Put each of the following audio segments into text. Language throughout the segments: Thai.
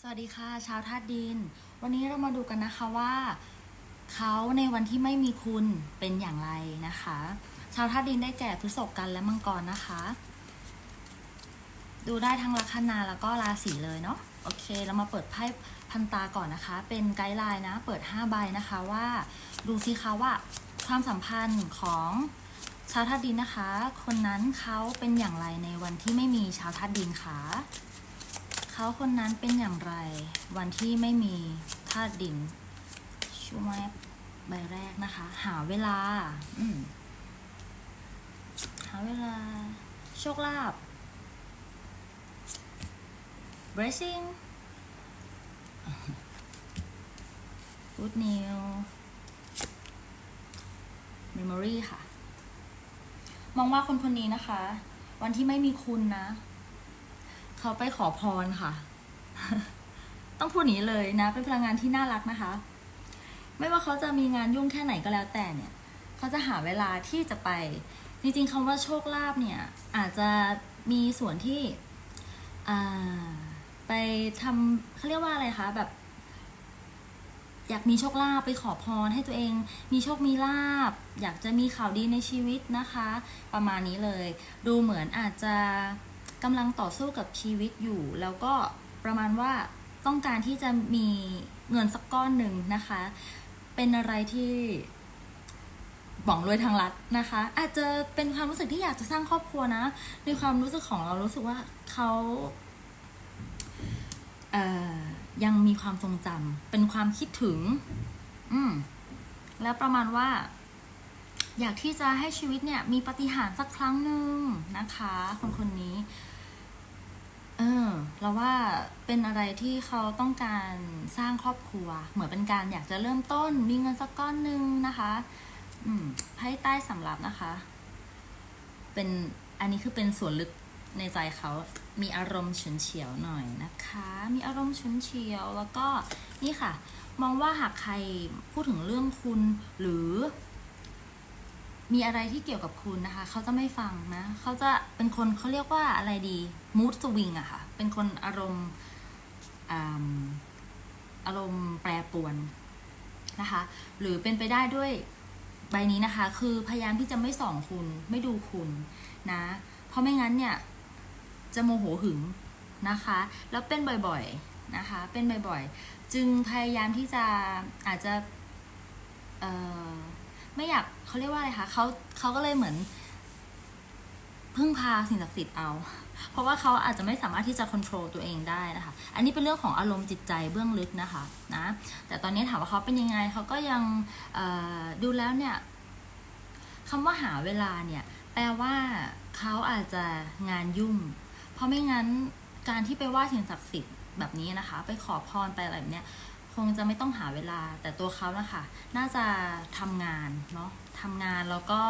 สวัสดีค่ะชาวธาตุดิน วันนี้เรามาดูกันนะคะว่าเขาในวันที่ไม่มีคุณเป็นอย่างไรนะคะ ชาวธาตุดินได้แก่พฤษภกันและมังกรนะคะ ดูได้ทั้งลัคนาแล้วก็ราศีเลยเนาะโอเค เรามาเปิดไพ่พันตาก่อนนะคะ เป็นไกด์ไลน์นะ เปิด 5 ใบนะคะว่าดูซิคะว่าความสัมพันธ์ของชาวธาตุดินนะคะ คนนั้นเขาเป็นอย่างไรในวันที่ไม่มีชาวธาตุดินคะ เขาคนนั้นเป็นอย่างไร วันที่ไม่มีธาตุดินช่วยใบแรกนะคะ หาเวลาหาเวลา โชคลาภ blessing good news memory ค่ะ มองว่าคนคนนี้นะคะ วันที่ไม่มีคุณนะ เขาไปขอพรค่ะ ต้องพูดนี้เลยนะ เป็นพลังงานที่น่ารักนะคะ ไม่ว่าเขาจะมีงานยุ่งแค่ไหนก็แล้วแต่เนี่ย เขาจะหาเวลาที่จะไป จริงๆคำว่าโชคลาภเนี่ย อาจจะมีส่วนที่ไปทำเขาเรียกว่าอะไรคะแบบอยากมีโชคลาภไปขอพรให้ตัวเอง มีโชคมีลาภอยากจะมีข่าวดีในชีวิตนะคะ ประมาณนี้เลย ดูเหมือนอาจจะ กำลังต่อสู้กับชีวิตอยู่ แล้วก็ประมาณว่าต้องการที่จะมีเงินสักก้อนหนึ่งนะคะ เป็นอะไรที่หวังรวยทางรัฐนะคะ อาจจะเป็นความรู้สึกที่อยากจะสร้างครอบครัวนะ ในความรู้สึกของเรารู้สึกว่าเขาเอ่อยังมีความทรงจำเป็นความคิดถึง อืมแล้วประมาณว่า อยากที่จะให้ชีวิตเนี่ยมีปฏิหารสักครั้งหนึ่งนะคะ คนคนนี้ เออเราว่าเป็นอะไรที่เขาต้องการสร้างครอบครัว เหมือนเป็นการอยากจะเริ่มต้นมีเงินสักก้อนหนึ่งนะคะ อืมไพ่ใต้สำรับนะคะ เป็นอันนี้คือเป็นส่วนลึกในใจเขามีอารมณ์ฉุนเฉียวหน่อยนะคะ มีอารมณ์ฉุนเฉียวแล้วก็นี่ค่ะ มองว่าหากใครพูดถึงเรื่องคุณหรือ มีอะไรที่เกี่ยวกับคุณนะคะ เขาจะไม่ฟังนะ เขาจะเป็นคนเขาเรียกว่าอะไรดี mood swing อะค่ะ เป็นคนอารมณ์อาอารมณ์แปรปรวนนะคะ หรือเป็นไปได้ด้วยใบนี้นะคะ คือพยายามที่จะไม่ส่องคุณไม่ดูคุณนะ เพราะไม่งั้นเนี่ย จะโมโหหึงนะคะ แล้วเป็นบ่อยๆนะคะ เป็นบ่อยๆ จึงพยายามที่จะอาจจะเอ่อ ไม่อยากเขาเรียกว่าอะไรคะเขาเขาก็เลยเหมือน พึ่งพาสิ่งศักดิ์สิทธิ์เอา เพราะว่าเขาอาจจะไม่สามารถที่จะควบคุมตัวเองได้นะคะ อันนี้เป็นเรื่องของอารมณ์จิตใจเบื้องลึกนะคะนะ แต่ตอนนี้ถามว่าเขาเป็นยังไงเขาก็ยังดูแล้วเนี่ยคำว่าหาเวลาเนี่ย แปลว่าเขาอาจจะงานยุ่ง เพราะไม่งั้นการที่ไปไหว้สิ่งศักดิ์สิทธิ์แบบนี้นะคะ ไปขอพรไปอะไรแบบเนี้ย คงจะไม่ต้องหาเวลาแต่ตัวเขานะคะน่าจะทำงานเนาะทำงานแล้วก็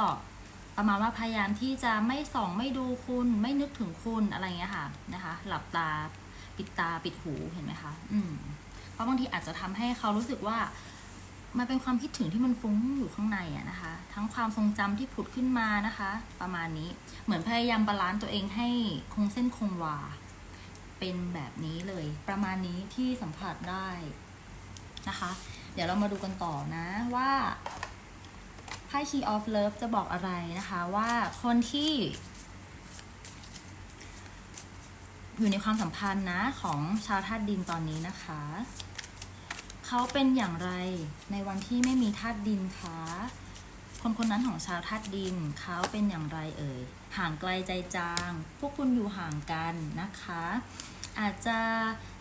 ประมาณว่าพยายามที่จะไม่ส่องไม่ดูคุณไม่นึกถึงคุณอะไรเงี้ยค่ะนะคะ หลับตาปิดตาปิดหูเห็นไหมคะอืมเพราะบางทีอาจจะทำให้เขารู้สึกว่ามันเป็นความคิดถึงที่มันฟุ้งอยู่ข้างในอะนะคะ ทั้งความทรงจำที่ผุดขึ้นมานะคะ ประมาณนี้เหมือนพยายามบาลานซ์ตัวเองให้คงเส้นคงวาเป็นแบบนี้เลย ประมาณนี้ที่สัมผัสได้ นะคะ เดี๋ยวเรามาดูกันต่อนะว่าไพ่ Key of Love จะบอกอะไรนะคะว่าคนที่ อยู่ในความสัมพันธ์นะของชาวธาตุดินตอนนี้นะคะ เขาเป็นอย่างไรในวันที่ไม่มีธาตุดินคะคนคนนั้นของชาวธาตุดินเขาเป็นอย่างไรเอ่ยห่างไกลใจจาง พวกคุณอยู่ห่างกันนะคะ อาจจะ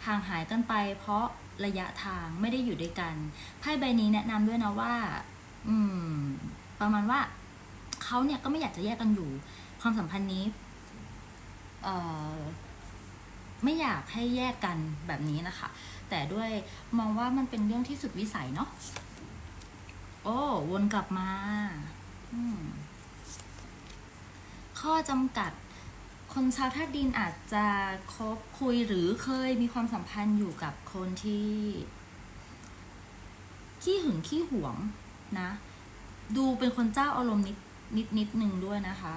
ห่างหายกันไปเพราะ ระยะทางไม่ได้อยู่ด้วยกันไพ่ใบนี้แนะนำด้วยนะว่า อืม ประมาณว่าเขาเนี่ยก็ไม่อยากจะแยกกันอยู่ ความสัมพันธ์นี้ เอ่อไม่อยากให้แยกกันแบบนี้นะคะ แต่ด้วยมองว่ามันเป็นเรื่องที่สุดวิสัยเนาะโอ้วนกลับมาอืมข้อจำกัด คนชาวธาตุดินอาจจะคบคุยหรือเคยมีความสัมพันธ์อยู่กับคนที่ขี้หึงขี้หวงนะ ดูเป็นคนเจ้าอารมณ์นิดนิดนิดหนึ่งด้วยนะคะ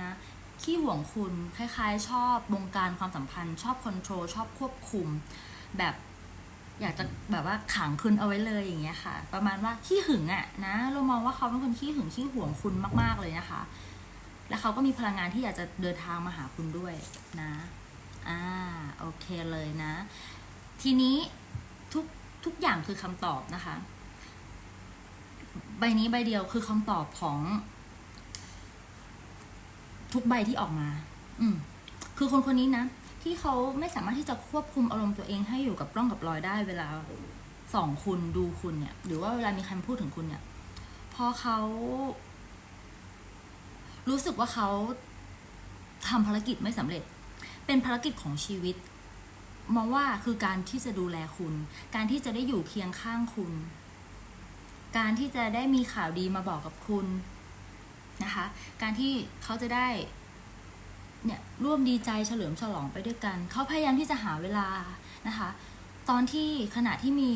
นะขี้หวงคุณคล้าย ๆ ชอบบงการความสัมพันธ์ ชอบคอนโทรลชอบควบคุม แบบอยากจะแบบว่าขังคุณเอาไว้เลยอย่างเงี้ยค่ะ ประมาณว่าขี้หึงอะนะ เรามองว่าเขาเป็นคนขี้หึงขี้หวงคุณมาก ๆเลยนะคะ แล้วเขาก็มีพลังงานที่อยากจะเดินทางมาหาคุณด้วยนะ อ่า โอเคเลยนะ ทีนี้ทุกทุกอย่างคือคำตอบนะคะ ใบนี้ใบเดียวคือคำตอบของ ทุกใบที่ออกมา อืม คือคนคนนี้นะ ที่เขาไม่สามารถที่จะควบคุมอารมณ์ตัวเองให้อยู่กับร่องกับรอยได้เวลาส่องคุณดูคุณเนี่ย หรือว่าเวลามีใครพูดถึงคุณเนี่ย พอเขา รู้สึกว่าเขาทำภารกิจไม่สำเร็จ เป็นภารกิจของชีวิต มองว่าคือการที่จะดูแลคุณ การที่จะได้อยู่เคียงข้างคุณ การที่จะได้มีข่าวดีมาบอกกับคุณนะคะ การที่เขาจะได้เนี่ยร่วมดีใจเฉลิมฉลองไปด้วยกัน เขาพยายามที่จะหาเวลานะคะ ตอนที่ขณะที่มี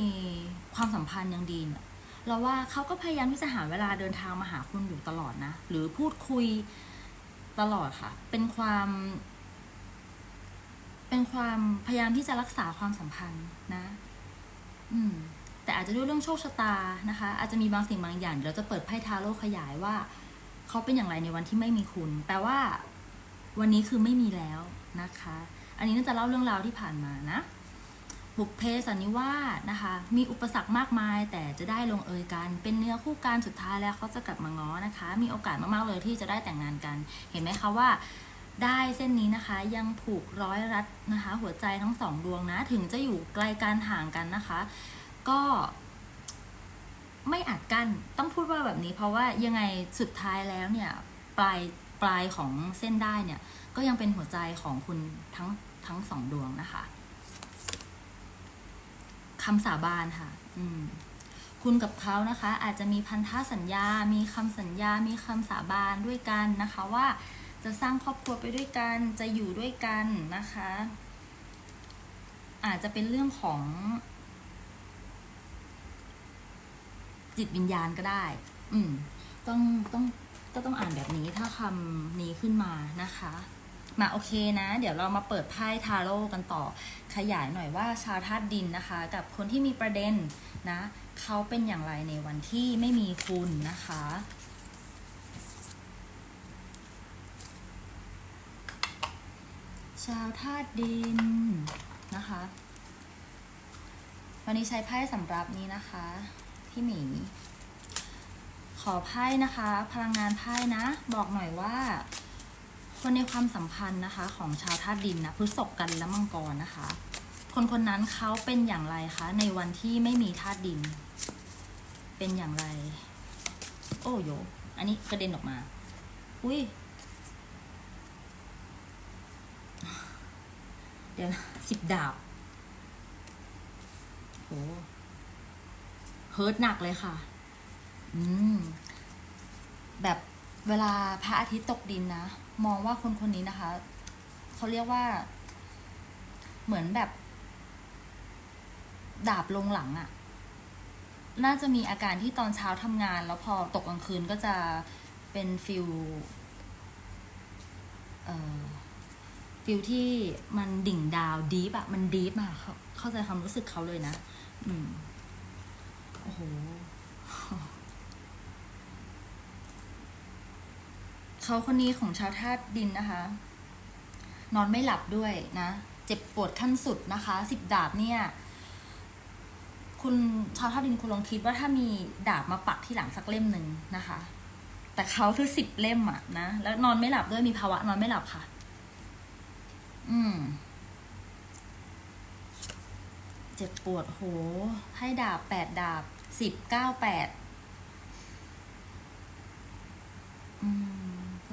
ความสัมพันธ์ยังดีเนี่ย เราว่าเขาก็พยายามที่จะหาเวลาเดินทางมาหาคุณอยู่ตลอดนะ หรือพูดคุยตลอดค่ะ เป็นความ เป็นความพยายามที่จะรักษาความสัมพันธ์นะ อืม แต่อาจจะด้วยเรื่องโชคชะตานะคะ อาจจะมีบางสิ่งบางอย่างเราจะเปิดไพ่ทาโร่ขยายว่าเขาเป็นอย่างไรในวันที่ไม่มีคุณ แปลว่า วันนี้คือไม่มีแล้วนะคะ อันนี้น่าจะเล่าเรื่องราวที่ผ่านมานะ บุพเพสันนิวาสนะคะ มีอุปสรรคมากมาย แต่จะได้ลงเอยกัน เป็นเนื้อคู่กันสุดท้ายแล้วเขาจะกลับมาง้อนะคะ มีโอกาสมากๆเลยที่จะได้แต่งงานกัน เห็นไหมคะว่าได้เส้นนี้นะคะยังผูกร้อยรัดนะคะ หัวใจทั้งสองดวงนะ ถึงจะอยู่ไกลกันห่างกันนะคะ ก็ไม่อาจกั้นต้องพูดว่าแบบนี้เพราะว่ายังไงสุดท้ายแล้วเนี่ยปลายปลายของเส้นได้เนี่ย ก็ยังเป็นหัวใจของคุณทั้งทั้งสองดวงนะคะ คำสาบานค่ะ อืมคุณกับเขานะคะ อาจจะมีพันธสัญญา มีคำสัญญา มีคำสาบานด้วยกันนะคะว่าจะสร้างครอบครัวไปด้วยกัน จะอยู่ด้วยกันนะคะ อาจจะเป็นเรื่องของ จิตวิญญาณก็ได้ อืม ต้องต้องก็ต้องอ่านแบบนี้ถ้าคำนี้ขึ้นมานะคะ มาโอเคนะ เดี๋ยวเรามาเปิดไพ่ทาโร่กันต่อ ขยายหน่อยว่าชาวธาตุดินนะคะ กับคนที่มีประเด็นนะเขาเป็นอย่างไรในวันที่ไม่มีคุณนะคะชาวธาตุดินนะคะ วันนี้ใช้ไพ่สำหรับนี้นะคะ พี่หมี ขอไพ่นะคะ พลังงานไพ่นะ บอกหน่อยว่า คนในความสัมพันธ์นะคะ ของชาวธาตุดินนะพฤษภกันและมังกรนะคะ คนคนนั้นเขาเป็นอย่างไรคะ ในวันที่ไม่มีธาตุดิน เป็นอย่างไร โอ้โย อันนี้กระเด็นออกมา อุ้ยเดี๋ยวสิบดาบโหเฮิร์ตหนักเลยค่ะ อืม แบบ เวลาพระอาทิตย์ตกดินนะ มองว่าคนคนนี้นะคะ เขาเรียกว่า เหมือนแบบ ดาบลงหลังอะ่ะ น่าจะมีอาการที่ตอนเช้าทำงาน แล้วพอตกกลางคืนก็จะเป็นฟิลฟิลที่มันดิ่งดาวดีฟอะมันดีฟอะเขาเข้าใจความรู้สึกเขาเลยนะ อืม โอ้โห เขาคนนี้ของชาวธาตุดินนะคะ นอนไม่หลับด้วยนะ เจ็บปวดขั้นสุดนะคะสิบดาบเนี่ย คุณชาวธาตุดินคุณลองคิดว่าถ้ามีดาบมาปักที่หลังสักเล่มหนึ่งนะคะ แต่เขาคือสิบเล่มอะนะแล้วนอนไม่หลับด้วยมีภาวะนอนไม่หลับค่ะ อืมเจ็บปวดโห ให้ดาบแปดดาบสิบเก้าแปดอืม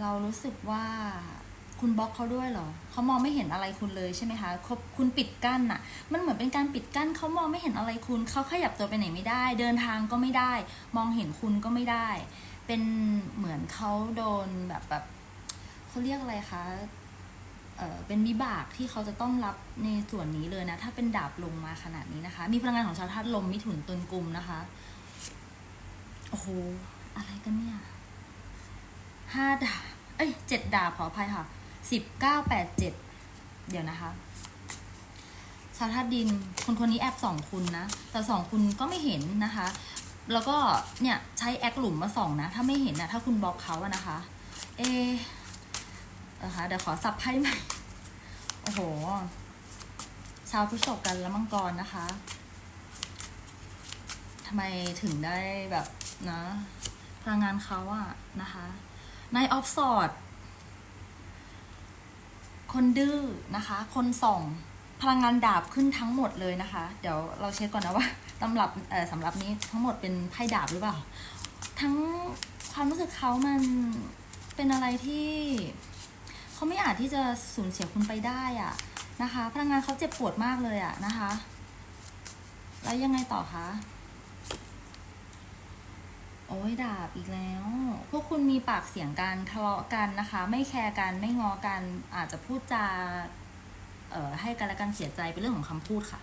เรารู้สึกว่าคุณบล็อกเขาด้วยเหรอ เขามองไม่เห็นอะไรคุณเลยใช่ไหมคะค,คุณปิดกั้นอะมันเหมือนเป็นการปิดกั้น เขามองไม่เห็นอะไรคุณ เขาขยับตัวไปไหนไม่ได้ เดินทางก็ไม่ได้ มองเห็นคุณก็ไม่ได้ เป็นเหมือนเขาโดนแบบแบบเขาเรียกอะไรคะ เออเป็นวิบากที่เขาจะต้องรับในส่วนนี้เลยนะ ถ้าเป็นดาบลงมาขนาดนี้นะคะ มีพลังงานของชาวธาตุลมมิถุนตุลกุมนะคะ โอ้โห อะไรกันเนี่ย ห้าดาบ เอ้ยเจ็ดดาบขออภัยค่ะสิบเก้าแปดเจ็ดเดี๋ยวนะคะ ชาวธาตุดินคนคนนี้แอบส่องคุณนะ แต่ส่องคุณก็ไม่เห็นนะคะ แล้วก็เนี่ยใช้แอคหลุมมาส่องนะ ถ้าไม่เห็นนะถ้าคุณบล็อกเขาอะนะคะ เอะนะคะเดี๋ยวขอสับไพ่ใหม่ โอ้โห ชาวพฤษภกันและมังกรนะคะทำไมถึงได้แบบนะพลังงานเขาอะนะคะ ในออฟสอดคนดื้อนะคะ คนส่อง พลังงานดาบขึ้นทั้งหมดเลยนะคะ เดี๋ยวเราเช็คก่อนนะว่าตำรับสำหรับนี้ทั้งหมดเป็นไพ่ดาบหรือเปล่า ทั้งความรู้สึกเขามันเป็นอะไรที่ เขาไม่อาจที่จะสูญเสียคุณไปได้อะนะคะ พลังงานเขาเจ็บปวดมากเลยอะนะคะ แล้วยังไงต่อคะ อ้ยดาบอีกแล้ว พวกคุณมีปากเสียงกันทะเลาะกันนะคะ ไม่แคร์กันไม่งอกันอาจจะพูดจาเอ่อให้กันและกันเสียใจเป็นเรื่องของคำพูดค่ะ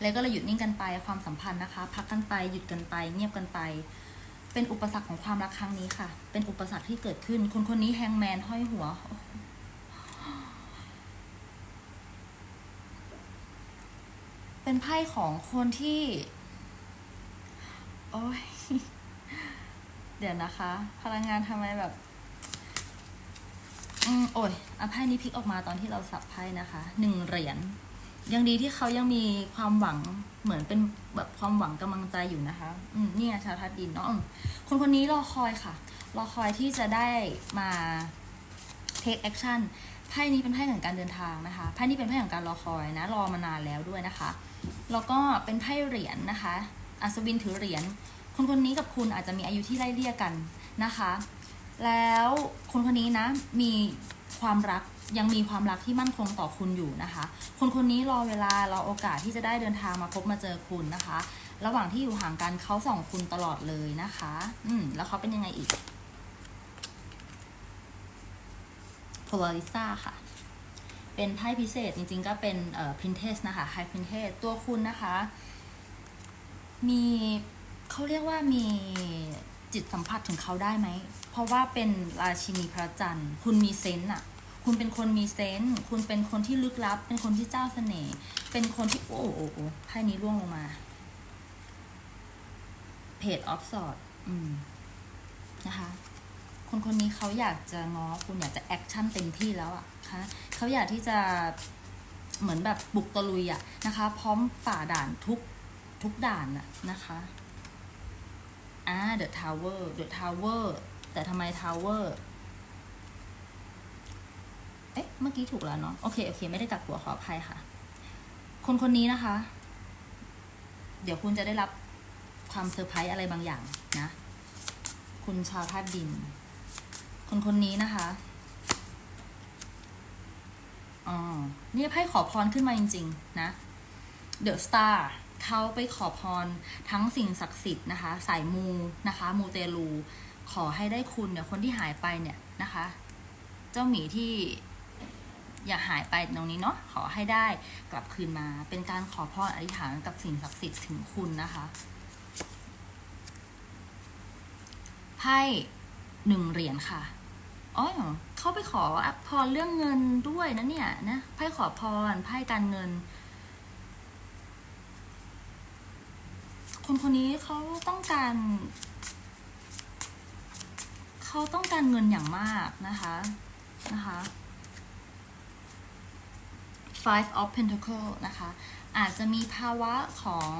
แล้วก็เลยหยุดนิ่งกันไปความสัมพันธ์นะคะ พักกันไปหยุดกันไป เงียบกันไป เป็นอุปสรรคของความรักครั้งนี้ค่ะ เป็นอุปสรรคที่เกิดขึ้น คนคนนี้แฮงแมนห้อยหัวเป็นไพ่ของคนที่ โอ้ย เดี๋ยวนะคะ พลังงานทำไมแบบอืมโอ้ยอะไพ่นี้พลิกออกมาตอนที่เราสับไพ่นะคะหนึ่งเหรียญยังดีที่เขายังมีความหวังเหมือนเป็นแบบความหวังกำลังใจอยู่นะคะ อืมเนี่ยชาวทัดดินเนาะคนคนนี้รอคอยค่ะ รอคอยที่จะได้มา take action ไพ่นี้เป็นไพ่แห่งการเดินทางนะคะ ไพ่นี้เป็นไพ่แห่งการรอคอยนะ รอมานานแล้วด้วยนะคะ แล้วก็เป็นไพ่เหรียญนะคะ อัศวินถือเหรียญ คนคนนี้กับคุณอาจจะมีอายุที่ไล่เลี่ยกันนะคะ แล้วคนคนนี้นะมีความรักยังมีความรักที่มั่นคงต่อคุณอยู่นะคะ คนคนนี้รอเวลารอโอกาสที่จะได้เดินทางมาพบมาเจอคุณนะคะ ระหว่างที่อยู่ห่างกันเขาส่องคุณตลอดเลยนะคะ อืมแล้วเขาเป็นยังไงอีก p o l a r i s a ค่ะ เป็นไพ่พิเศษจริงๆก็เป็นเอ่อ Princess นะคะ High Princess ตัวคุณนะคะ มี เขาเรียกว่ามีจิตสัมผัสถึงเขาได้ไหม เพราะว่าเป็นราชินีพระจันทร์ คุณมีเซนต์อะคุณเป็นคนมีเซนต์ คุณเป็นคนที่ลึกลับ เป็นคนที่เจ้าเสน่ห์ เป็นคนที่โอ้โอ้โอ้ไพ่นี้ร่วงลงมา เพจออฟสอดอืม นะคะ คนคนนี้เขาอยากจะง้อคุณอยากจะแอคชั่นเต็มที่แล้วอะคะเขาอยากที่จะเหมือนแบบบุกตะลุยอะนะคะ พร้อมฝ่าด่านทุกทุกด่านอะนะคะ อ่า The Tower The Tower แต่ทำไม Tower เอ๊ะ เมื่อกี้ถูกแล้วเนาะ โอเค โอเค ไม่ได้กลับหัวขออภัยค่ะ คนคนนี้นะคะ เดี๋ยวคุณจะได้รับความเซอร์ไพรส์อะไรบางอย่างนะ คุณชาวธาตุดิน คนคนนี้นะคะอ๋อเนี่ยไพ่ขอพรขึ้นมาจริง ๆ นะ The Star เขาไปขอพรทั้งสิ่งศักดิ์สิทธิ์นะคะสายมูนะคะมูเตลู ขอให้ได้คุณเนี่ยคนที่หายไปเนี่ยนะคะ เจ้าหมีที่อย่าหายไปตรงนี้เนาะขอให้ได้กลับคืนมา เป็นการขอพรอธิษฐานกับสิ่งศักดิ์สิทธิ์ถึงคุณนะคะไพ่หนึ่งเหรียญค่ะอ๋อเขาไปขอพรเรื่องเงินด้วยนะเนี่ยนะไพ่ขอพรไพ่การเงิน คนคนนี้เขาต้องการเขาต้องการเงินอย่างมากนะคะนะคะ five of pentacle นะคะ อาจจะมีภาวะของ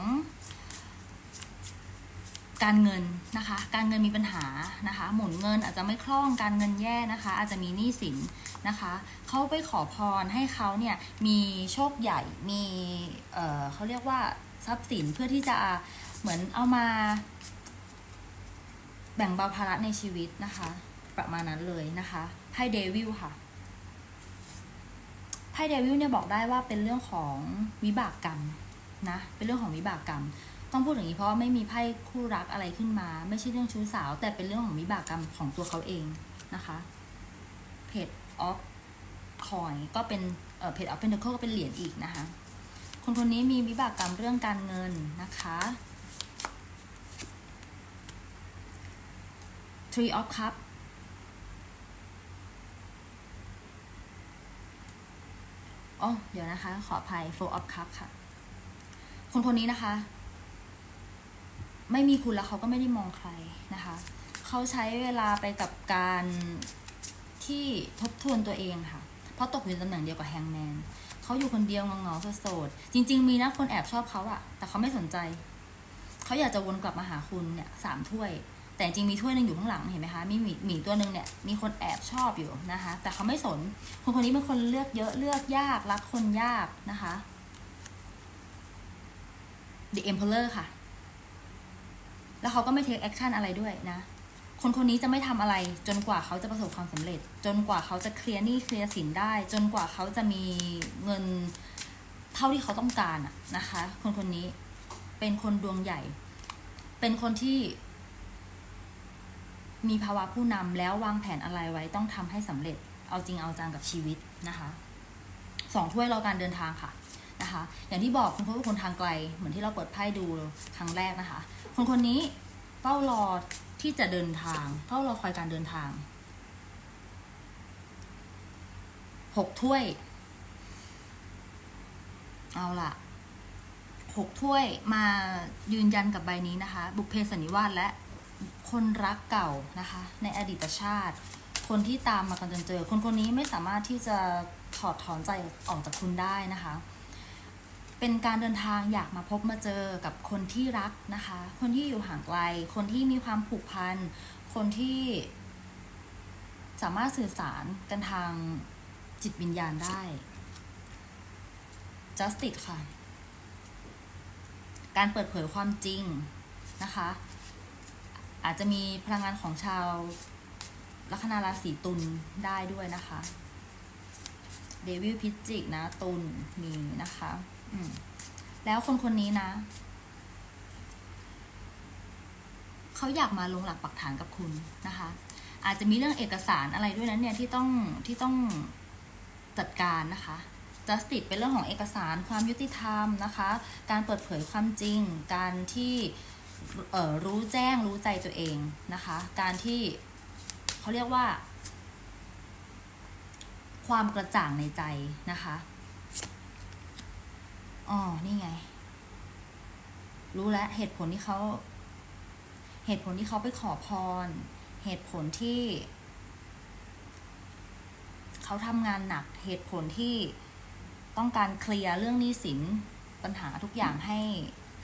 การเงินนะคะ การเงินมีปัญหานะคะ หมุนเงินอาจจะไม่คล่องการเงินแย่นะคะ อาจจะมีหนี้สินนะคะเขาไปขอพรให้เขาเนี่ยมีโชคใหญ่มีเเขาเรียกว่าทรัพย์สินเพื่อที่จะ เหมือนเอามา แบ่งเบาภาระในชีวิตนะคะ ประมาณนั้นเลยนะคะไพ่เดวิลค่ะไพ่เดวิลเนี่ยบอกได้ว่าเป็นเรื่องของวิบากกรรมนะ เป็นเรื่องของวิบากกรรม ต้องพูดอย่างนี้เพราะว่าไม่มีไพ่คู่รักอะไรขึ้นมา ไม่ใช่เรื่องชู้สาว แต่เป็นเรื่องของวิบากกรรมของตัวเขาเองนะคะเพจออฟคอยก็เป็นเอ่อเพจออฟเป็นเดอร์ก็เป็นเหรียญอีกนะคะ คนคนนี้มีวิบากกรรมเรื่องการเงินนะคะ Three of Cup อ๋อเดี๋ยวนะคะ ขออภัย four of cup ค่ะ คนคนนี้นะคะ ไม่มีคุณแล้วเขาก็ไม่ได้มองใครนะคะ เขาใช้เวลาไปกับการที่ทบทวนตัวเองค่ะ เพราะตกอยู่ในตำแหน่งเดียวกับแฮงแมนเขาอยู่คนเดียวเงาๆโสดๆจริง ๆ มีนะคนแอบชอบเขาอะแต่เขาไม่สนใจ เขาอยากจะวนกลับมาหาคุณเนี่ยสามถ้วย แต่จริงมีถ้วยหนึ่งอยู่ข้างหลังเห็นไหมคะมีหมีหมีตัวหนึ่งเนี่ยมีคนแอบชอบอยู่นะคะ แต่เขาไม่สนคนคนนี้เป็นคนเลือกเยอะเลือกยากรักคนยากนะคะ The Emperor ค่ะ แล้วเขาก็ไม่ take action อะไรด้วยนะ คนคนนี้จะไม่ทำอะไร จนกว่าเขาจะประสบความสำเร็จ จนกว่าเขาจะเคลียร์หนี้เคลียร์สินได้ จนกว่าเขาจะมีเงินเท่าที่เขาต้องการอะนะคะ คนคนนี้เป็นคนดวงใหญ่ เป็นคนที่ มีภาวะผู้นำแล้ววางแผนอะไรไว้ต้องทำให้สำเร็จ เอาจริงเอาจังกับชีวิตนะคะสองถ้วยเราการเดินทางค่ะนะคะ อย่างที่บอกคุณพ่อเป็นคนทางไกล เหมือนที่เราเปิดไพ่ดูครั้งแรกนะคะ คนคนนี้เฝ้ารอที่จะเดินทางเฝ้ารอคอยการเดินทางหกถ้วย เอาล่ะหกถ้วยมายืนยันกับใบนี้นะคะ บุพเพสนิวาสและ คนรักเก่านะคะ ในอดีตชาติ คนที่ตามมากันจนเจอ คนคนนี้ไม่สามารถที่จะถอดถอนใจออกจากคุณได้นะคะ เป็นการเดินทางอยากมาพบมาเจอกับคนที่รักนะคะ คนที่อยู่ห่างไกล คนที่มีความผูกพัน คนที่สามารถสื่อสารกันทางจิตวิญญาณได้ justice ค่ะ การเปิดเผยความจริงนะคะ อาจจะมีพลังงานของชาวลัคนาราศีตุลได้ด้วยนะคะเดวิลพิจิกนะตุลมีนะคะอืมแล้วคนคนนี้นะเขาอยากมาลงหลักปักฐานกับคุณนะคะ อาจจะมีเรื่องเอกสารอะไรด้วยนั้นเนี่ยที่ต้องที่ต้องจัดการนะคะ justice เป็นเรื่องของเอกสารความยุติธรรมนะคะ การเปิดเผยความจริง การที่ รู้แจ้งรู้ใจตัวเองนะคะ การที่เขาเรียกว่า ความกระจ่างในใจนะคะอ๋อนี่ไง รู้แล้วเหตุผลที่เขาเหตุผลที่เขาไปขอพร เหตุผลที่เขาทำงานหนัก เหตุผลที่ต้องการเคลียร์เรื่องหนี้สินปัญหาทุกอย่างให้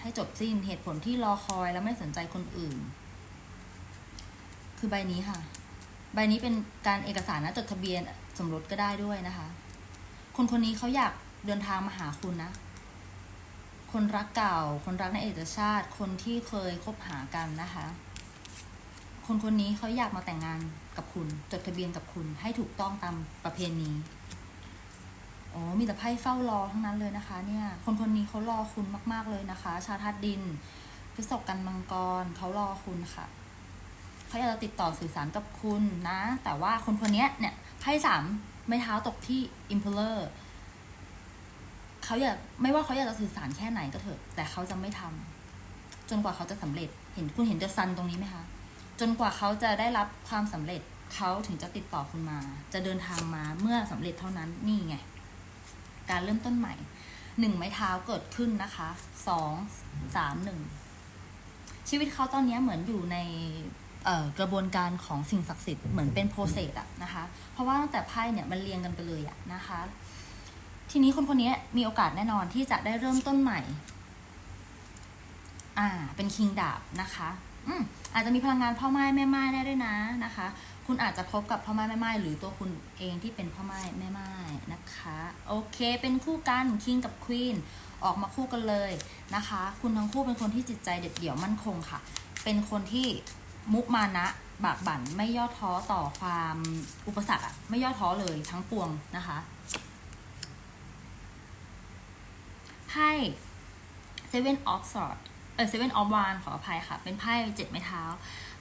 ให้จบสิ้นเหตุผลที่รอคอยแล้วไม่สนใจคนอื่น คือใบนี้ค่ะ ใบนี้เป็นการเอกสารนะจดทะเบียนสมรสก็ได้ด้วยนะคะ คนคนนี้เขาอยากเดินทางมาหาคุณนะ คนรักเก่า คนรักในเอดีตชาติ คนที่เคยคบหากันนะคะ คนคนนี้เขาอยากมาแต่งงานกับคุณ จดทะเบียนกับคุณให้ถูกต้องตามประเพณี อ๋อ มีแต่ไพ่เฝ้ารอทั้งนั้นเลยนะคะเนี่ย คนคนนี้เขารอคุณมาก ๆเลยนะคะ ชาวธาตุดินพฤษภกันมังกรเขารอคุณค่ะเขาอยากจะติดต่อสื่อสารกับคุณนะ แต่ว่าคนคนนี้เนี่ยไพ่สามไม้เท้าตกที่ Imperial เขาอยากไม่ว่าเขาอยากจะสื่อสารแค่ไหนก็เถอะ แต่เขาจะไม่ทำจนกว่าเขาจะสำเร็จ เห็นคุณเห็นเดอะซันตรงนี้ไหมคะ จนกว่าเขาจะได้รับความสำเร็จเขาถึงจะติดต่อคุณมา จะเดินทางมาเมื่อสำเร็จเท่านั้นนี่ไง การเริ่มต้นใหม่หนึ่งไม้เท้าเกิดขึ้นนะคะสองสามหนึ่งชีวิตเขาตอนนี้เหมือนอยู่ในกระบวนการของสิ่งศักดิ์สิทธิ์เหมือนเป็นโปรเซสอะนะคะ เพราะว่าตั้งแต่ไพ่เนี่ยมันเรียงกันไปเลยอะนะคะ ทีนี้คนคนนี้มีโอกาสแน่นอนที่จะได้เริ่มต้นใหม่ อ่า เป็นคิงดาบนะคะ อืมอาจจะมีพลังงานพ่อไม้แม่ไม้ได้ด้วยนะนะคะ คุณอาจจะพบกับพ่อไม้แม่ไม้หรือตัวคุณเองที่เป็นพ่อไม้แม่ไม้นะคะ โอเค เป็นคู่กันคิงกับควีนออกมาคู่กันเลยนะคะ คุณทั้งคู่เป็นคนที่จิตใจเด็ดเดี่ยวมั่นคงค่ะ เป็นคนที่มุมานะบากบั่นไม่ย่อท้อต่อความอุปสรรคอะไม่ย่อท้อเลยทั้งปวงนะคะไพ่ Seven of Swords เออ Seven of Wands ขออภัยค่ะ เป็นไพ่เจ็ดไม้เท้า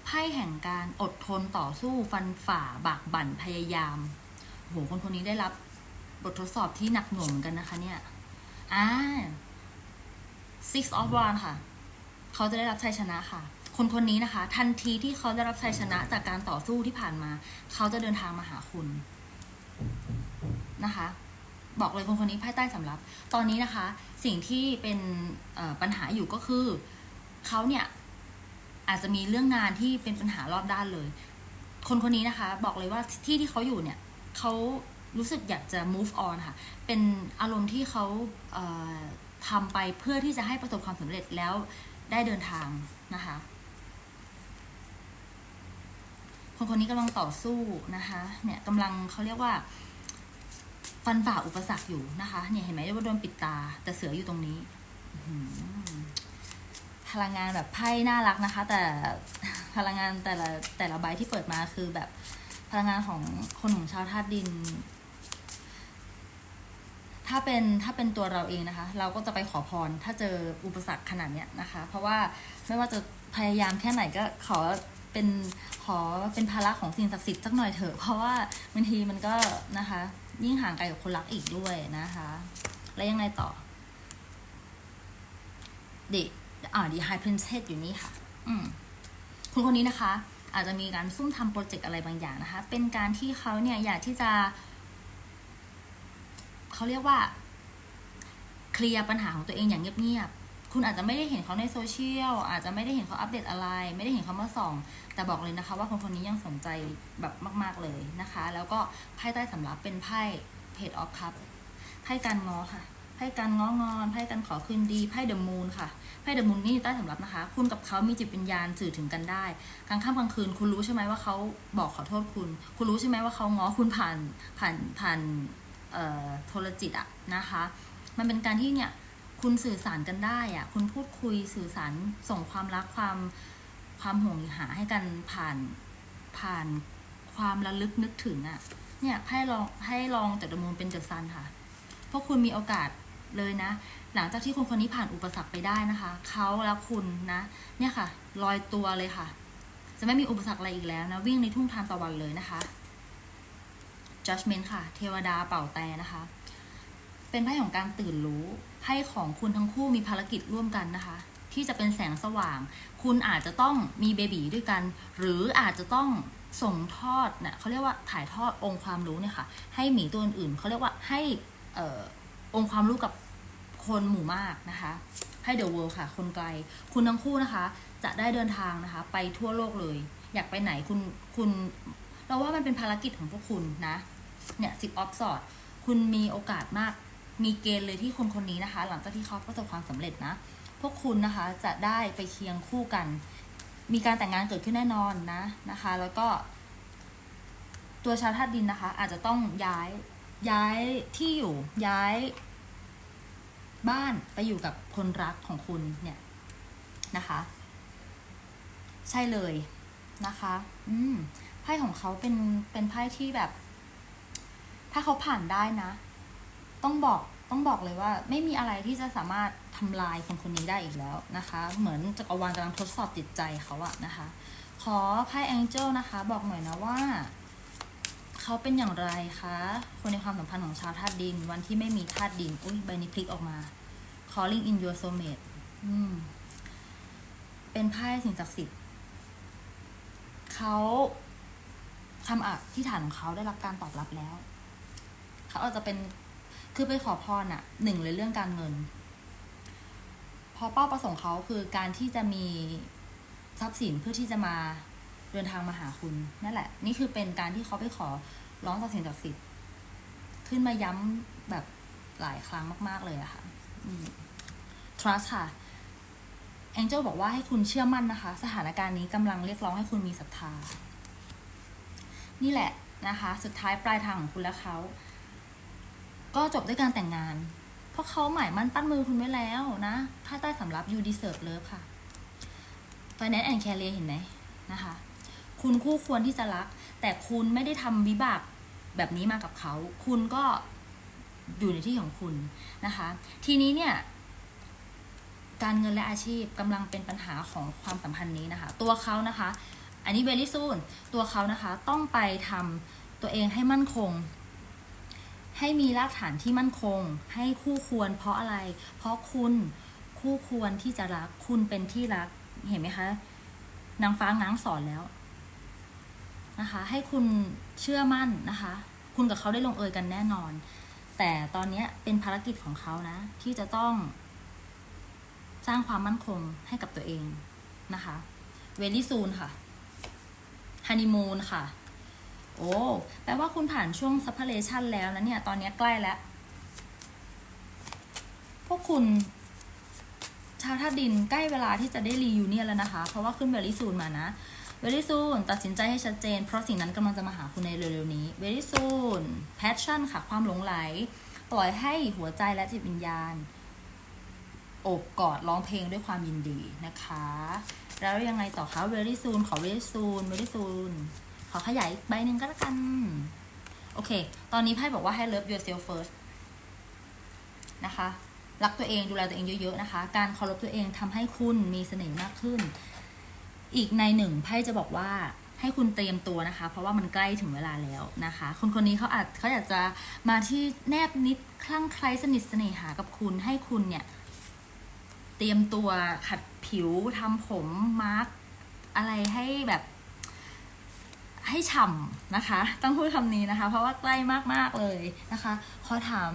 ไพ่แห่งการอดทนต่อสู้ฟันฝ่าบากบั่นพยายามโหคนคนนี้ได้รับบททดสอบที่หนักหน่วงกันนะคะเนี่ยอ่า Six of Wands ค่ะ เขาจะได้รับชัยชนะค่ะ คนคนนี้นะคะ ทันทีที่เขาได้รับชัยชนะจากการต่อสู้ที่ผ่านมา เขาจะเดินทางมาหาคุณนะคะ บอกเลยคนคนนี้ไพ่ใต้สำรับ ตอนนี้นะคะ สิ่งที่เป็นปัญหาอยู่ก็คือ เขาเนี่ย อาจจะมีเรื่องงานที่เป็นปัญหารอบด้านเลย คนคนนี้นะคะ บอกเลยว่าที่ที่เขาอยู่เนี่ยเขารู้สึกอยากจะ move on ค่ะ เป็นอารมณ์ที่เขาเทำไปเพื่อที่จะให้ประสบความสำเร็จแล้วได้เดินทางนะคะ คนคนนี้กำลังต่อสู้นะคะ เนี่ยกำลังเขาเรียกว่า ฟันฝ่าอุปสรรคอยู่นะคะ เนี่ยเห็นไหมว่าโดนปิดตา แต่เสืออยู่ตรงนี้ พลังงานแบบไพ่น่ารักนะคะ แต่พลังงานแต่ละแต่ละใบที่เปิดมาคือแบบพลังงานของคนของชาวธาตุดิน ถ้าเป็นถ้าเป็นตัวเราเองนะคะ เราก็จะไปขอพร ถ้าเจออุปสรรคขนาดเนี้ยนะคะ เพราะว่าไม่ว่าจะพยายามแค่ไหนก็ขอเป็นขอเป็นภาระของสิ่งศักดิ์สิทธิ์สักหน่อยเถอะเพราะว่าบางทีมันก็นะคะ ยิ่งห่างไกลกับคนรักอีกด้วยนะคะ แล้วยังไงต่อ เด็ก อ่าดีไฮเพนเซตอยู่นี่ค่ะ อืมคุณคนนี้นะคะ อาจจะมีการซุ่มทำโปรเจกต์อะไรบางอย่างนะคะ เป็นการที่เขาเนี่ยอยากที่จะ เขาเรียกว่า เคลียร์ปัญหาของตัวเองอย่างเงียบๆ คุณอาจจะไม่ได้เห็นเขาในโซเชียล อาจจะไม่ได้เห็นเขาอัปเดตอะไร ไม่ได้เห็นเขามาส่อง แต่บอกเลยนะคะ ว่าคนคนนี้ยังสนใจแบบมาก ๆเลยนะคะ แล้วก็ไพ่ใต้สำรับเป็นไพ่เพจออฟคัพไพ่การง้อค่ะ ไพ่การง้องอน ไพ่การขอคืนดี ไพ่เดอะมูนค่ะ ไพ่เดอะมูนนี่ใต้สำรับนะคะ คุณกับเขามีจิตวิญญาณสื่อถึงกันได้กลางค่ำกลางคืน คุณรู้ใช่ไหมว่าเขาบอกขอโทษคุณ คุณรู้ใช่ไหมว่าเขาง้อคุณผ่านผ่านผ่านเอ่อโทรจิตอะนะคะ มันเป็นการที่เนี่ยคุณสื่อสารกันได้อะคุณพูดคุยสื่อสารส่งความรักความความห่วงหาให้กันผ่านผ่านความระลึกนึกถึงอะเนี่ยให้ลองให้ลองจากดมูลเป็นเดซันค่ะเพราะคุณมีโอกาสเลยนะ หลังจากที่คนคนนี้ผ่านอุปสรรคไปได้นะคะ เขาและคุณนะ เนี่ยค่ะลอยตัวเลยค่ะ จะไม่มีอุปสรรคอะไรอีกแล้วนะ วิ่งในทุ่งทานตะวันเลยนะคะ judgment ค่ะ เทวดาเป่าแต่นะคะ เป็นไพ่ของการตื่นรู้ไพ่ของคุณทั้งคู่มีภารกิจร่วมกันนะคะ ที่จะเป็นแสงสว่าง คุณอาจจะต้องมีเบบีด้วยกัน หรืออาจจะต้องส่งทอดเนี่ยเขาเรียกว่าถ่ายทอดองค์ความรู้เนี่ยค่ะ ให้หมีตัวอื่นเขาเรียกว่าให้ออองค์ความรู้กับ คนหมู่มากนะคะ ให้เดอะเวิลด์ค่ะ คนไกล คุณทั้งคู่นะคะ จะได้เดินทางนะคะ ไปทั่วโลกเลย อยากไปไหนคุณคุณ เราว่ามันเป็นภารกิจของพวกคุณนะ เนี่ยสิบออฟสอดคุณมีโอกาสมาก มีเกณฑ์เลยที่คนคนนี้นะคะ หลังจากที่เขาประสบความสำเร็จนะ พวกคุณนะคะจะได้ไปเคียงคู่กัน มีการแต่งงานเกิดขึ้นแน่นอนนะนะคะ แล้วก็ตัวชาวธาตุดินนะคะ อาจจะต้องย้ายย้ายที่อยู่ย้าย บ้านไปอยู่กับคนรักของคุณเนี่ยนะคะ ใช่เลยนะคะ อืมไพ่ของเขาเป็นเป็นไพ่ที่แบบ ถ้าเขาผ่านได้นะ ต้องบอกต้องบอกเลยว่า ไม่มีอะไรที่จะสามารถทำลายคนคนนี้ได้อีกแล้วนะคะ เหมือนจักรวาลกำลังทดสอบจิตใจเขาอะนะคะ ขอไพ่แองเจิลนะคะ บอกหน่อยนะว่า เขาเป็นอย่างไรคะคนในความสัมพันธ์ของชาวธาตุดิน วันที่ไม่มีธาตุดิน อุ้ยใบนี้พลิกออกมา calling in your soulmate อืม เป็นไพ่สิ่งศักดิ์สิทธิ์เขาคำอธิษฐานของเขาได้รับการตอบรับแล้ว เขาอาจจะเป็นคือไปขอพรอะหนึ่งเลยเรื่องการเงิน พอเป้าประสงค์เขาคือการที่จะมีทรัพย์สินเพื่อที่จะมา เดินทางมาหาคุณนั่นแหละ นี่คือเป็นการที่เขาไปขอร้องต่อสิ่งศักดิ์สิทธิ์ขึ้นมาย้ำแบบหลายครั้งมาก ๆ เลยอะค่ะ trust ค่ะ Angel บอกว่าให้คุณเชื่อมั่นนะคะ สถานการณ์นี้กำลังเรียกร้องให้คุณมีศรัทธา นี่แหละนะคะ สุดท้ายปลายทางของคุณและเขา ก็จบด้วยการแต่งงาน เพราะเขาหมายมั่นปั้นมือคุณไว้แล้วนะภาใต้สำรับ you deserve love ค่ะ finance and career เห็นไหมนะคะ คุณคู่ควรที่จะรัก แต่คุณไม่ได้ทำวิบากแบบนี้มากับเขา คุณก็อยู่ในที่ของคุณนะคะ ทีนี้เนี่ย การเงินและอาชีพกำลังเป็นปัญหาของความสัมพันธ์นี้นะคะ ตัวเขานะคะ อันนี้เบลลี่ซูนตัวเขานะคะ ต้องไปทำตัวเองให้มั่นคง ให้มีรากฐานที่มั่นคง ให้คู่ควร เพราะอะไร เพราะคุณคู่ควรที่จะรัก คุณเป็นที่รัก เห็นไหมคะ นางฟ้าง้างสอนแล้ว นะคะ ให้คุณเชื่อมั่นนะคะ คุณกับเขาได้ลงเอยกันแน่นอน แต่ตอนนี้เป็นภารกิจของเขานะ ที่จะต้อง สร้างความมั่นคงให้กับตัวเองนะคะเวลี่ซูนค่ะฮันนีมูนค่ะ โอ้แปลว่าคุณผ่านช่วง separation แล้วนะเนี่ย ตอนนี้ใกล้แล้ว พวกคุณ ชาวธาตุดินใกล้เวลาที่จะได้รียูเนียนแล้วนะคะ เพราะว่าขึ้นเวลี่ซูนมานะ เวลี่ซูนตัดสินใจให้ชัดเจน เพราะสิ่งนั้นกำลังจะมาหาคุณในเร็วๆนี้เวลี่ซูน passion ค่ะ ความหลงไหล ปล่อยให้หัวใจและจิตวิญญาณโอบกอดร้องเพลงด้วยความยินดีนะคะ แล้วยังไงต่อคะ very soon ขอ very soon very soon ขอขยายอีกใบหนึ่งก็แล้วกัน โอเค ตอนนี้ไพ่บอกว่าให้ love yourself first นะคะ รักตัวเองดูแลตัวเองเยอะๆนะคะ การเคารพตัวเองทำให้คุณมีเสน่ห์มากขึ้น อีกในหนึ่งไพ่จะบอกว่าให้คุณเตรียมตัวนะคะ เพราะว่ามันใกล้ถึงเวลาแล้วนะคะ คนคนนี้เขาอาจเขาอยากจะมาที่แนบนิดคลั่งไคล้สนิทเสน่หากับคุณให้คุณเนี่ยเตรียมตัวขัดผิวทำผมมาร์กอะไรให้แบบ ให้ฉ่ำนะคะ ต้องพูดคำนี้นะคะ เพราะว่าใกล้มากๆเลยนะคะ ขอถาม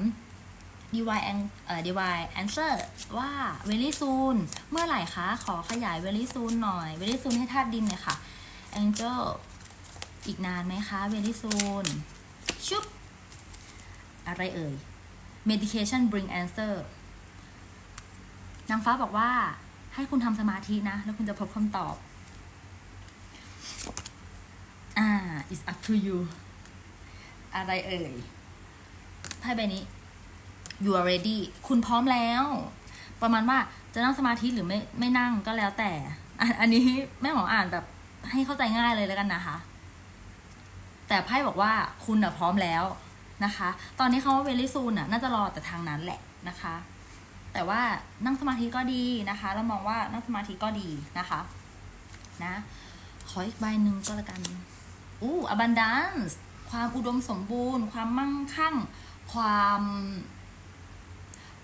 DY an เอ่อ DY answer ว่า very soon เมื่อไหร่คะ ขอขยาย very soon หน่อย very soon ให้ธาตุดินเลยค่ะ Angel อีกนานไหมคะ very soon ชุบอะไรเอ่ย medication bring answer นางฟ้าบอกว่าให้คุณทำสมาธินะ แล้วคุณจะพบคำตอบ อ่า it's up to you อะไรเอ่ยไพ่ใบนี้ you are ready คุณพร้อมแล้ว ประมาณว่าจะนั่งสมาธิหรือไม่ไม่นั่งก็แล้วแต่ อันนี้แม่หมออ่านแบบให้เข้าใจง่ายเลยแล้วกันนะคะ แต่ไพ่บอกว่าคุณอะพร้อมแล้วนะคะ ตอนนี้เขาว่าเวลีซูนอะน่าจะรอแต่ทางนั้นแหละนะคะ แต่ว่านั่งสมาธิก็ดีนะคะเรามองว่านั่งสมาธิก็ดีนะคะ นะ ขออีกใบหนึ่งก็แล้วกันอู้ abundance ความอุดมสมบูรณ์ ความมั่งคั่ง ความ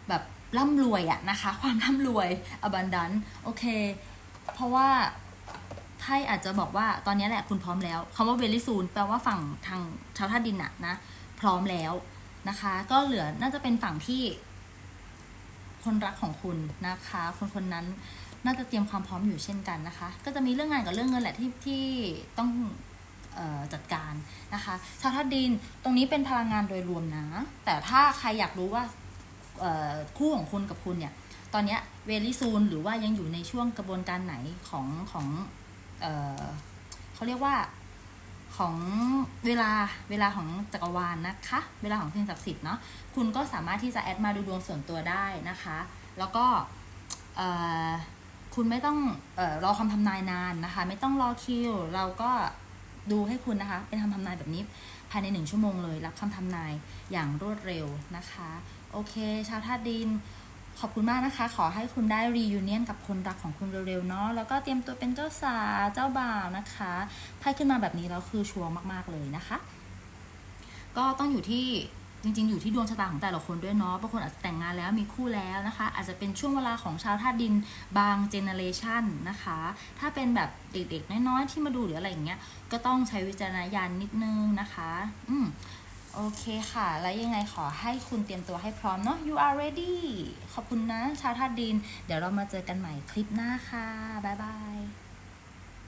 แบบร่ำรวยอะนะคะ ความร่ำรวย abundance โอเค เพราะว่าไพ่อาจจะบอกว่าตอนนี้แหละคุณพร้อมแล้วคำว่า very soon แปลว่าฝั่งทางชาวท่าดินอะนะ พร้อมแล้วนะคะ ก็เหลือน่าจะเป็นฝั่งที่ คนรักของคุณนะคะ คนคนนั้นน่าจะเตรียมความพร้อมอยู่เช่นกันนะคะ ก็จะมีเรื่องงานกับเรื่องเงินแหละที่ที่ต้องออจัดการนะคะชาวธาตุดินตรงนี้เป็นพลังงานโดยรวมนะ แต่ถ้าใครอยากรู้ว่า คู่ของคุณกับคุณเนี่ยตอนนี้เวลิซูนหรือว่ายังอยู่ในช่วงกระบวนการไหนของของเออเขาเรียกว่าของเวลาเวลาของจักรวาลนะคะ เวลาของสิ่งศักดิ์สิทธิ์เนาะคุณก็สามารถที่จะแอดมาดูดวงส่วนตัวได้นะคะ แล้วก็คุณไม่ต้องออรอคำทำนายนานนะคะ ไม่ต้องรอคิว เราก็ดูให้คุณนะคะ เป็นคำทำนายแบบนี้ภายในหนึ่งชั่วโมงเลย รับคำทำนายอย่างรวดเร็วนะคะ โอเค ชาวธาตุดิน ขอบคุณมากนะคะ ขอให้คุณได้รียูเนียนกับคนรักของคุณเร็วๆเนาะแล้วก็เตรียมตัวเป็นเจ้าสาวเจ้าบ่าวนะคะไพ่ขึ้นมาแบบนี้แล้วคือชัวร์มากๆเลยนะคะ ก็ต้องอยู่ที่จริงๆ อยู่ที่ดวงชะตาของแต่ละคนด้วยเนาะ บางคนอาจจะแต่งงานแล้วมีคู่แล้วนะคะ อาจจะเป็นช่วงเวลาของชาวธาตุดินบางเจเนเรชันนะคะ ถ้าเป็นแบบเด็กๆ น้อยๆ ที่มาดูหรืออะไรอย่างเงี้ย ก็ต้องใช้วิจารณญาณนิดนึงนะคะ อืม โอเคค่ะ แล้วยังไงขอให้คุณเตรียมตัวให้พร้อมเนาะ you are ready ขอบคุณนะ ชาวธาตุดิน เดี๋ยวเรามาเจอกันใหม่คลิปหน้าค่ะ บ๊ายบาย